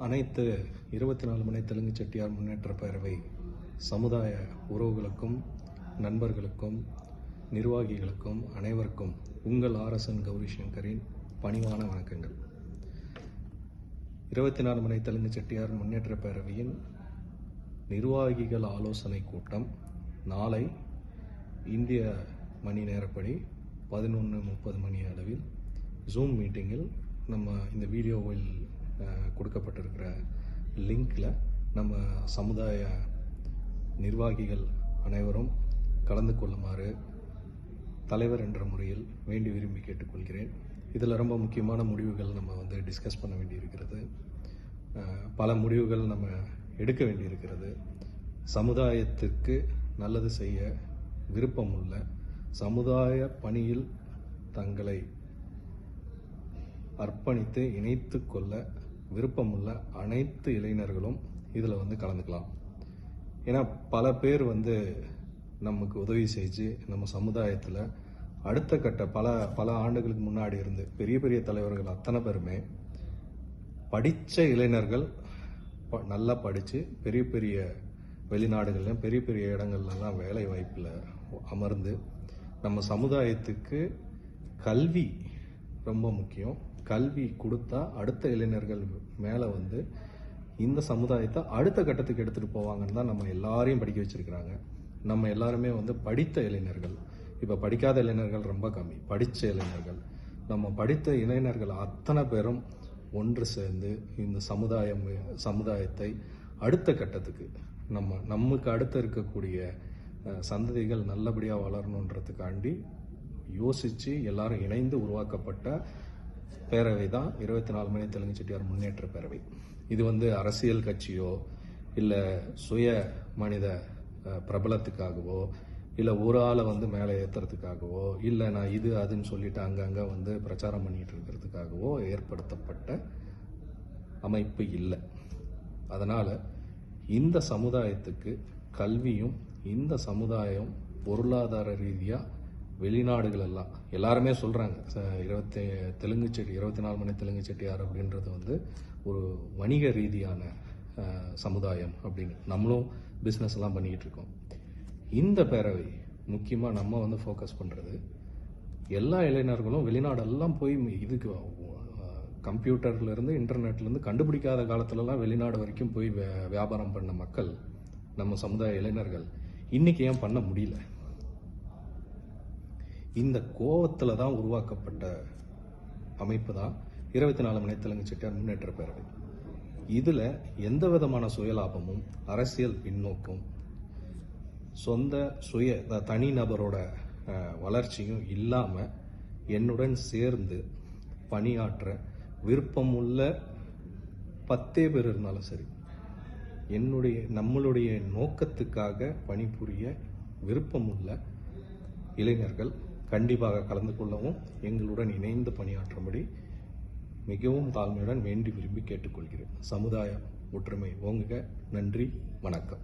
அனைத்து இருபத்தி நாலு மணி தெலுங்கு செட்டியார் முன்னேற்ற பேரவை சமுதாய உறவுகளுக்கும் நண்பர்களுக்கும் நிர்வாகிகளுக்கும் அனைவருக்கும் உங்கள் ஆர்எஸ்என் கௌரி சங்கரின் பணிவான வணக்கங்கள். இருபத்தி நாலு மணி தெலுங்கு செட்டியார் முன்னேற்ற பேரவையின் நிர்வாகிகள் ஆலோசனை கூட்டம் நாளை இந்திய மணி நேரப்படி பதினொன்று முப்பது மணி அளவில் ஜூம் மீட்டிங்கில் நம்ம இந்த வீடியோவில் கொடுக்கப்பட்டிருக்கிற லிங்கில் நம்ம சமுதாய நிர்வாகிகள் அனைவரும் கலந்து கொள்ளுமாறு தலைவர் என்ற முறையில் வேண்டி விரும்பி கேட்டுக்கொள்கிறேன். இதில் ரொம்ப முக்கியமான முடிவுகள் நம்ம வந்து டிஸ்கஸ் பண்ண வேண்டியிருக்கிறது. பல முடிவுகள் நம்ம எடுக்க வேண்டியிருக்கிறது. சமுதாயத்திற்கு நல்லது செய்ய விருப்பம் உள்ள சமுதாய பணியில் தங்களை அர்ப்பணித்து இணைத்து கொள்ள விருப்பமுள்ள அனைத்து இளைஞர்களும் இதில் வந்து கலந்துக்கலாம். ஏன்னா பல பேர் வந்து நமக்கு உதவி செஞ்சு நம்ம சமுதாயத்தில் அடுத்த கட்ட பல பல ஆண்டுகளுக்கு முன்னாடி இருந்து பெரிய பெரிய தலைவர்கள் அத்தனை பேருமே படித்த இளைஞர்கள் ப- நல்லா படித்து பெரிய பெரிய வெளிநாடுகள்லையும் பெரிய பெரிய இடங்கள்லாம் வேலை வாய்ப்பில் அமர்ந்து நம்ம சமுதாயத்துக்கு கல்வி ரொம்ப முக்கியம். கல்வி கொடுத்தா அடுத்த இளைஞர்கள் மேலே வந்து இந்த சமுதாயத்தை அடுத்த கட்டத்துக்கு எடுத்துகிட்டு போவாங்கன்னு தான் நம்ம எல்லாரையும் படிக்க வச்சிருக்கிறாங்க. நம்ம எல்லாருமே வந்து படித்த இளைஞர்கள். இப்போ படிக்காத இளைஞர்கள் ரொம்ப கம்மி. படித்த இளைஞர்கள். நம்ம படித்த இளைஞர்கள் அத்தனை பேரும் ஒன்று சேர்ந்து இந்த சமுதாயம் சமுதாயத்தை அடுத்த கட்டத்துக்கு நம்ம நமக்கு அடுத்து இருக்கக்கூடிய சந்ததிகள் நல்லபடியாக வளரணுன்றதுக்காண்டி யோசித்து எல்லாரும் இணைந்து உருவாக்கப்பட்ட பேரவை தான் இருபத்தி நாலு மணி தெலுங்கு செட்டியார் முன்னேற்ற பேரவை. இது வந்து அரசியல் கட்சியோ இல்லை சுய மனித பிரபலத்துக்காகவோ இல்லை ஒரு ஆளை வந்து மேலே ஏற்றுறதுக்காகவோ இல்லை நான் இது அதுன்னு சொல்லிட்டு அங்கங்கே வந்து பிரச்சாரம் பண்ணிகிட்டு இருக்கிறதுக்காகவோ ஏற்படுத்தப்பட்ட அமைப்பு இல்லை. அதனால் இந்த சமுதாயத்துக்கு கல்வியும் இந்த சமுதாயம் பொருளாதார ரீதியாக வெளிநாடுகள் எல்லாம் எல்லாருமே சொல்கிறாங்க இருபத்தி தெலுங்கு செட்டி இருபத்தி நாலு மணி தெலுங்கு செட்டியார் அப்படின்றது வந்து ஒரு வணிக ரீதியான சமுதாயம் அப்படின்னு நம்மளும் பிஸ்னஸ் எல்லாம் பண்ணிக்கிட்டு இருக்கோம். இந்த பேரவை முக்கியமாக நம்ம வந்து ஃபோக்கஸ் பண்ணுறது எல்லா இளைஞர்களும் வெளிநாடெல்லாம் போய் இதுக்கு கம்ப்யூட்டர்லேருந்து இன்டர்நெட்லேருந்து கண்டுபிடிக்காத காலத்துலலாம் வெளிநாடு வரைக்கும் போய் வியாபாரம் பண்ண மக்கள் நம்ம சமுதாய இளைஞர்கள் இன்னைக்கு ஏன் பண்ண முடியல? இந்த கோவத்தில் தான் உருவாக்கப்பட்ட அமைப்பு தான் இருபத்தி நாலு மணி தெலுங்கு செட்டியார் முன்னேற்ற பேரவை. இதில் எந்த விதமான சுயலாபமும் அரசியல் பின்னோக்கும் சொந்த சுய த- தனிநபரோட வளர்ச்சியும் இல்லாமல் என்னுடன் சேர்ந்து பணியாற்ற விருப்பமுள்ள பத்தே பேர் இருந்தாலும் சரி என்னுடைய நம்மளுடைய நோக்கத்துக்காக பணிபுரிய விருப்பமுள்ள இளைஞர்கள் கண்டிப்பாக கலந்து கொள்ளவும் எங்களுடன் இணைந்து பணியாற்றும்படி மிகவும் தாழ்மையுடன் வேண்டி விரும்பி கேட்டுக்கொள்கிறேன். சமுதாய ஒற்றுமை ஓங்குக. நன்றி. வணக்கம்.